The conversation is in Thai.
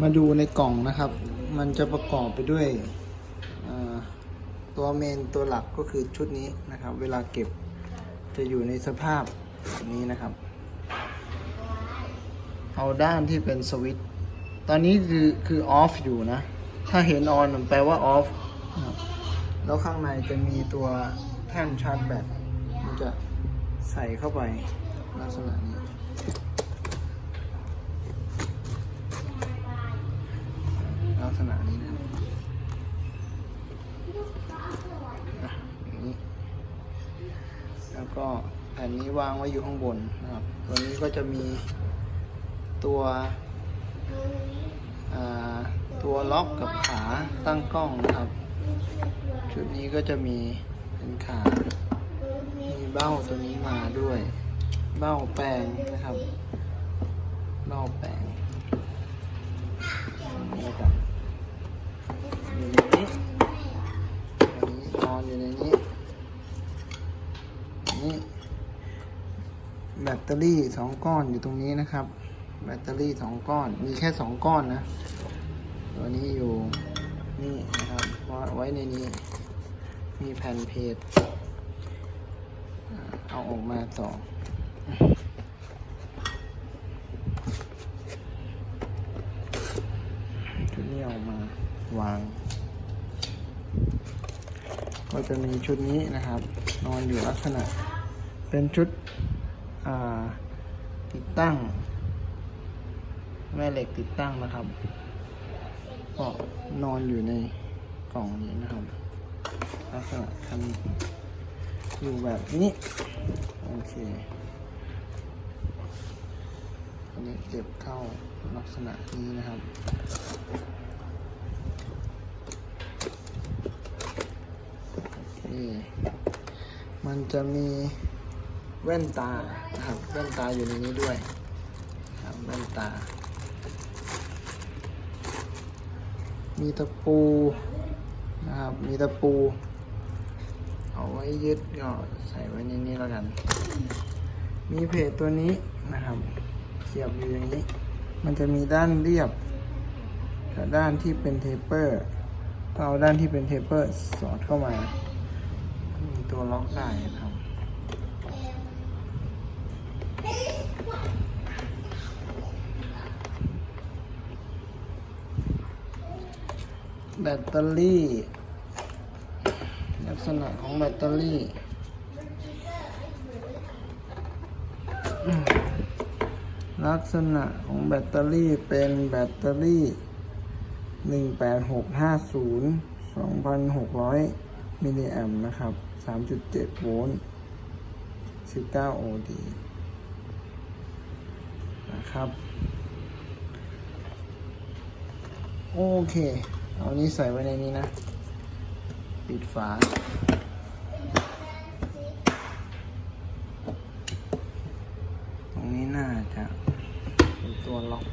มาดูในกล่องนะครับ มันจะประกอบไปด้วยตัวเมนตัวหลักก็คือชุดนี้นะครับ เวลาเก็บจะอยู่ในสภาพแบบนี้นะครับ เอาด้านที่เป็นสวิตช์ตอนนี้คือคือออฟอยู่นะ ถ้าเห็นออนมันแปลว่าออฟแล้วข้างในจะมีตัวแท่นชาร์จแบตมันจะใส่เข้าไปลักษณะนี้ ลักษณะนี้นะครับอะอย่างนี้ แล้วก็แผ่นนี้วางไว้อยู่ข้างบนนะครับ ตัวนี้ก็จะมีตัวตัวล็อกกับขาตั้งกล้องนะครับ ชุดนี้ก็จะมีเป็นขา มีเบ้าตัวนี้มาด้วย เบ้าแปลงนะครับเบ้าแปลง บตเตอรี่สองก้อนอยู่ตรงนี้นะครับ แบตเตอรี่สองก้อน มีแค่สองก้อนนะ ตัวนี้อยู่นี่นะครับไว้ในนี้ มีแผ่นเพจเอาออกมาต่อ ชุดนี้ออกมาวาง ก็จะมีชุดนี้นะครับ นอนอยู่ลักษณะ เป็นชุด ติดตั้ง แม่เหล็กติดตั้งนะครับก็นอนอยู่ในกล่องนี้นะครับลักษณะทำอยู่แบบนี้โอเคอันนี้เก็บเข้าลักษณะนี้นะครับนี่มันจะมี แว่นตานะครับแว่นตาอยู่ในนี้ด้วยครับแว่นตา มีตะปูนะครับมีตะปู เอาไว้ยึดก็ใส่ไว้ในนี้แล้วกัน มีเพจตัวนี้นะครับเสียบอยู่อย่างนี้ มันจะมีด้านเรียบกับด้านที่เป็นเทปเปอร์เอาด้านที่เป็นเทปเปอร์สอดเข้ามา มีตัวล็อกได้นะครับ แบตเตอรี่ ลักษณะของแบตเตอรี่ลักษณะของแบตเตอรี่เป็นแบตเตอรี่ 18650 2,600 มิลลิแอมป์นะครับ 3.7 โวลต์ 19 โอดี ครับ โอเค เอานี้ใส่ไว้ในนี้นะ ปิดฝา ตรงนี้น่าจะเป็นตัวล็อก